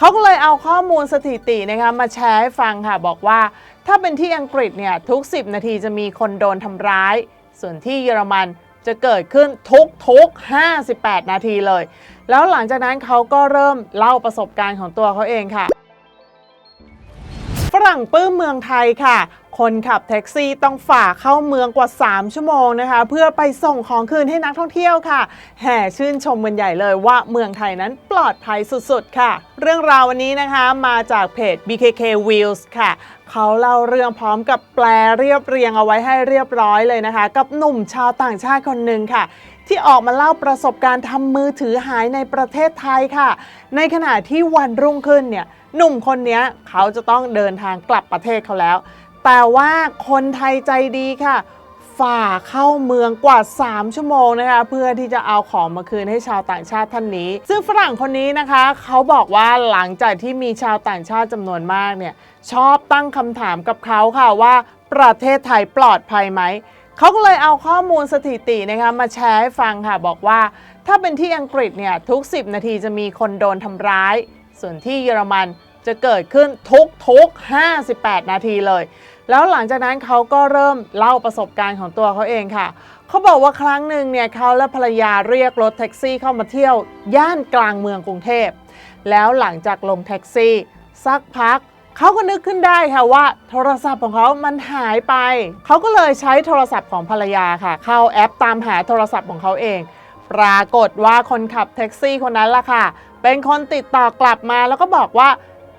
เขาก็เลยเอาข้อมูลสถิตินะคะมาแชร์ให้ฟังค่ะ บอกว่าถ้าเป็นที่อังกฤษเนี่ยทุก 10 นาทีจะมีคนโดนทำร้าย ส่วนที่เยอรมันจะเกิดขึ้นทุกทุก58 นาทีเลย แล้วหลังจากนั้นเขาก็เริ่มเล่าประสบการณ์ของตัวเขาเองค่ะ ฝรั่งปื้มเมืองไทยค่ะ คนขับแท็กซี่ต้องฝ่าเข้าเมืองกว่า 3 ชั่วโมงนะคะ เพื่อไปส่งของคืนให้นักท่องเที่ยวค่ะ แห่ชื่นชมกันใหญ่เลยว่าเมืองไทยนั้นปลอดภัยสุดๆ ค่ะ เรื่องราววันนี้นะคะมาจากเพจ BKK Wheels ค่ะเขาเล่าเรื่องพร้อมกับแปลเรียบเรียงเอาไว้ให้เรียบร้อยเลยนะคะ กับหนุ่มชาวต่างชาติคนหนึ่งค่ะ ที่ออกมาเล่าประสบการณ์ทำมือถือหายในประเทศไทยค่ะ ในขณะที่วันรุ่งขึ้นเนี่ยหนุ่มคนนี้เขาจะต้องเดินทางกลับประเทศเขาแล้ว แต่ว่าคนไทยใจดีค่ะ ฝ่าเข้าเมืองกว่า 3 ชั่วโมงนะคะ เพื่อที่จะเอาของมาคืนให้ชาวต่างชาติท่านนี้ ซึ่งฝรั่งคนนี้นะคะ เขาบอกว่าหลังจากที่มีชาวต่างชาติจำนวนมากเนี่ยชอบตั้งคำถามกับเขาค่ะว่าประเทศไทยปลอดภัยไหมเขาก็เลยเอาข้อมูลสถิตินะคะมาแชร์ให้ฟังค่ะ บอกว่าถ้าเป็นที่อังกฤษเนี่ยทุก 10 นาทีจะมีคนโดนทำร้าย ส่วนที่เยอรมันจะเกิดขึ้นทุกทุกๆ58 นาทีเลย แล้วหลังจากนั้นเขาก็เริ่มเล่าประสบการณ์ของตัวเขาเองค่ะ เขาบอกว่าครั้งหนึ่งเนี่ยเขาและภรรยาเรียกรถแท็กซี่เข้ามาเที่ยว ย่านกลางเมืองกรุงเทพ แล้วหลังจากลงแท็กซี่ สักพักเขาก็นึกขึ้นได้ค่ะว่า โทรศัพท์ของเขามันหายไป เขาก็เลยใช้โทรศัพท์ของภรรยาค่ะ เข้าแอปตามหาโทรศัพท์ของเขาเอง ปรากฏว่าคนขับแท็กซี่คนนั้นล่ะค่ะ เป็นคนติดต่อกลับมาแล้วก็บอกว่า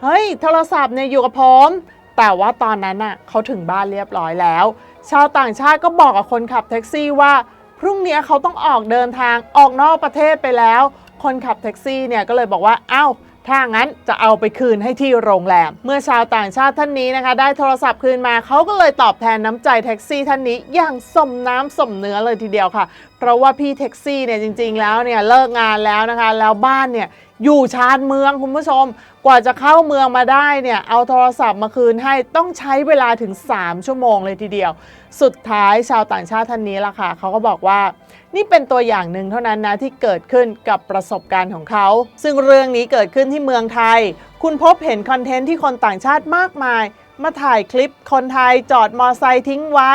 เฮ้ย โทรศัพท์เนี่ยอยู่กับผม แต่ว่าตอนนั้นน่ะเขาถึงบ้านเรียบร้อยแล้ว ชาวต่างชาติก็บอกกับคนขับแท็กซี่ว่า พรุ่งนี้เขาต้องออกเดินทางออกนอกประเทศไปแล้ว คนขับแท็กซี่เนี่ยก็เลยบอกว่าเอ้าถ้างั้นจะเอาไปคืนให้ที่โรงแรม เมื่อชาวต่างชาติท่านนี้นะคะ ได้โทรศัพท์คืนมาเขาก็เลยตอบแทนน้ำใจแท็กซี่ท่านนี้อย่างสมน้ำสมเนื้อเลยทีเดียวค่ะ เพราะว่าพี่แท็กซี่เนี่ยจริง ๆ แล้วเนี่ยเลิกงานแล้วนะคะ แล้วบ้านเนี่ย อยู่ชานเมืองคุณผู้ชม กว่าจะเข้าเมืองมาได้เนี่ยเอาโทรศัพท์มาคืนให้ต้องใช้เวลาถึง 3 ชั่วโมงเลยทีเดียว สุดท้ายชาวต่างชาติท่านนี้ล่ะค่ะเขาก็บอกว่า นี่เป็นตัวอย่างหนึ่งเท่านั้นนะที่เกิดขึ้นกับประสบการณ์ของเขา ซึ่งเรื่องนี้เกิดขึ้นที่เมืองไทย คุณพบเห็นคอนเทนต์ที่คนต่างชาติมากมาย มาถ่ายคลิปคนไทยจอดมอไซค์ทิ้งไว้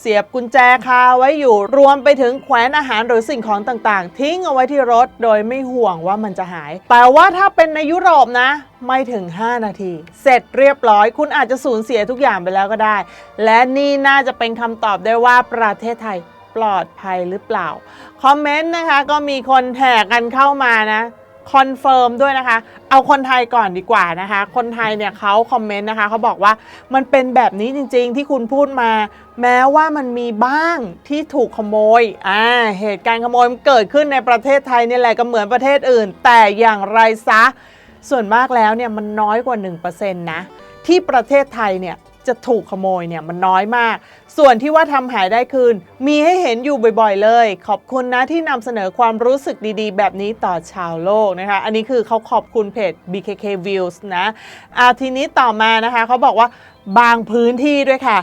เสียบกุญแจคาไว้อยู่รวมไปถึงแขวนอาหารหรือสิ่งของต่างๆ ทิ้งเอาไว้ที่รถโดยไม่ห่วงว่ามันจะหาย แต่ว่าถ้าเป็นในยุโรปนะ ไม่ถึง 5 นาที เสร็จเรียบร้อย คุณอาจจะสูญเสียทุกอย่างไปแล้วก็ได้ และนี่น่าจะเป็นคำตอบได้ว่าประเทศไทยปลอดภัยหรือเปล่า คอมเมนต์นะคะก็มีคนแห่กันเข้ามานะ คอนเฟิร์มด้วยนะคะ เอาคนไทยก่อนดีกว่านะคะ คนไทยเนี่ยเขาคอมเมนต์นะคะเขาบอกว่ามันเป็นแบบนี้จริงๆ ที่คุณพูดมา แม้ว่ามันมีบ้างที่ถูกขโมยอ่าเหตุการณ์ขโมยมันเกิดขึ้นในประเทศไทยนี่แหละก็เหมือนประเทศอื่น แต่อย่างไรซะ ส่วนมากแล้วเนี่ยมันน้อยกว่า 1%นะที่ประเทศไทยเนี่ย จะถูกขโมยเนี่ยมันน้อยมาก ส่วนที่ว่าทำหายได้คืน มีให้เห็นอยู่บ่อยๆเลย ขอบคุณนะที่นำเสนอความรู้สึกดีๆ แบบนี้ต่อชาวโลกนะคะ อันนี้คือเขาขอบคุณเพจ BKK Views นะอาทีนี้ต่อมานะคะเขาบอกว่าบางพื้นที่ด้วยค่ะ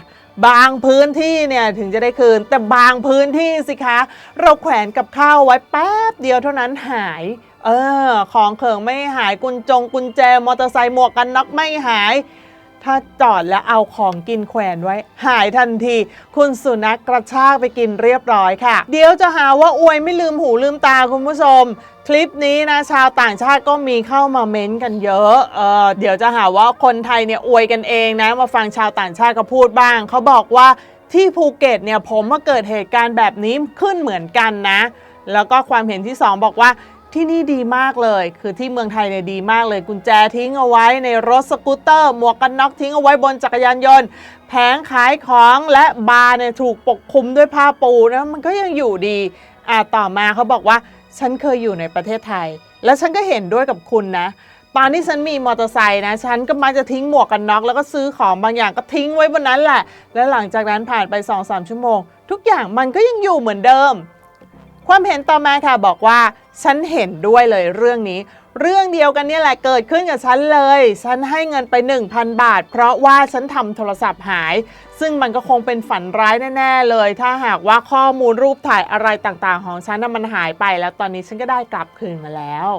บางพื้นที่เนี่ยถึงจะได้คืน แต่บางพื้นที่สิคะ เราแขวนกับข้าวไว้แป๊บเดียวเท่านั้นหาย เออ ของเขิงไม่หายกุญจงกุญแจมอเตอร์ไซค์หมวกกันน็อกไม่หาย ถ้าจอดแล้วเอาของกินแขวนไว้ หายทันที คุณสุนัขกระชากไปกินเรียบร้อยค่ะ เดี๋ยวจะหาว่าอวยไม่ลืมหูลืมตาคุณผู้ชม คลิปนี้นะชาวต่างชาติก็มีเข้ามาเม้นต์กันเยอะเออเดี๋ยวจะหาว่าคนไทยเนี่ยอวยกันเองนะ มาฟังชาวต่างชาติก็พูดบ้าง เขาบอกว่าที่ภูเก็ตเนี่ยผมมาเกิดเหตุการณ์แบบนี้ขึ้นเหมือนกันนะ แล้วก็ความเห็นที่ 2 บอกว่า ที่นี่ดีมากเลย คือที่เมืองไทยเนี่ยดีมากเลย กุญแจทิ้งเอาไว้ในรถสกูตเตอร์ หมวกกันน็อกทิ้งเอาไว้บนจักรยานยนต์ แผงขายของและบาร์เนี่ยถูกปกคลุมด้วยผ้าปูนะมันก็ยังอยู่ดี อ่าต่อมาเขาบอกว่าฉันเคยอยู่ในประเทศไทย แล้วฉันก็เห็นด้วยกับคุณนะตอนที่ฉันมีมอเตอร์ไซค์นะฉันก็มักจะทิ้งหมวกกันน็อกแล้วก็ซื้อของบางอย่างก็ทิ้งไว้บนนั้นแหละ แล้วหลังจากนั้นผ่านไป 2-3 ชั่วโมง ทุกอย่างมันก็ยังอยู่เหมือนเดิม ความเห็นต่อมาค่ะบอกว่า ฉันเห็นด้วยเลยเรื่องนี้ เรื่องเดียวกันนี่แหละเกิดขึ้นกับฉันเลย ฉันให้เงินไป 1,000 บาท เพราะว่าฉันทำโทรศัพท์หาย ซึ่งมันก็คงเป็นฝันร้ายแน่ ๆ เลย ถ้าหากว่าข้อมูลรูปถ่ายอะไรต่างๆ ของฉันน่ะมันหายไป แล้วตอนนี้ฉันก็ได้กลับคืนมาแล้ว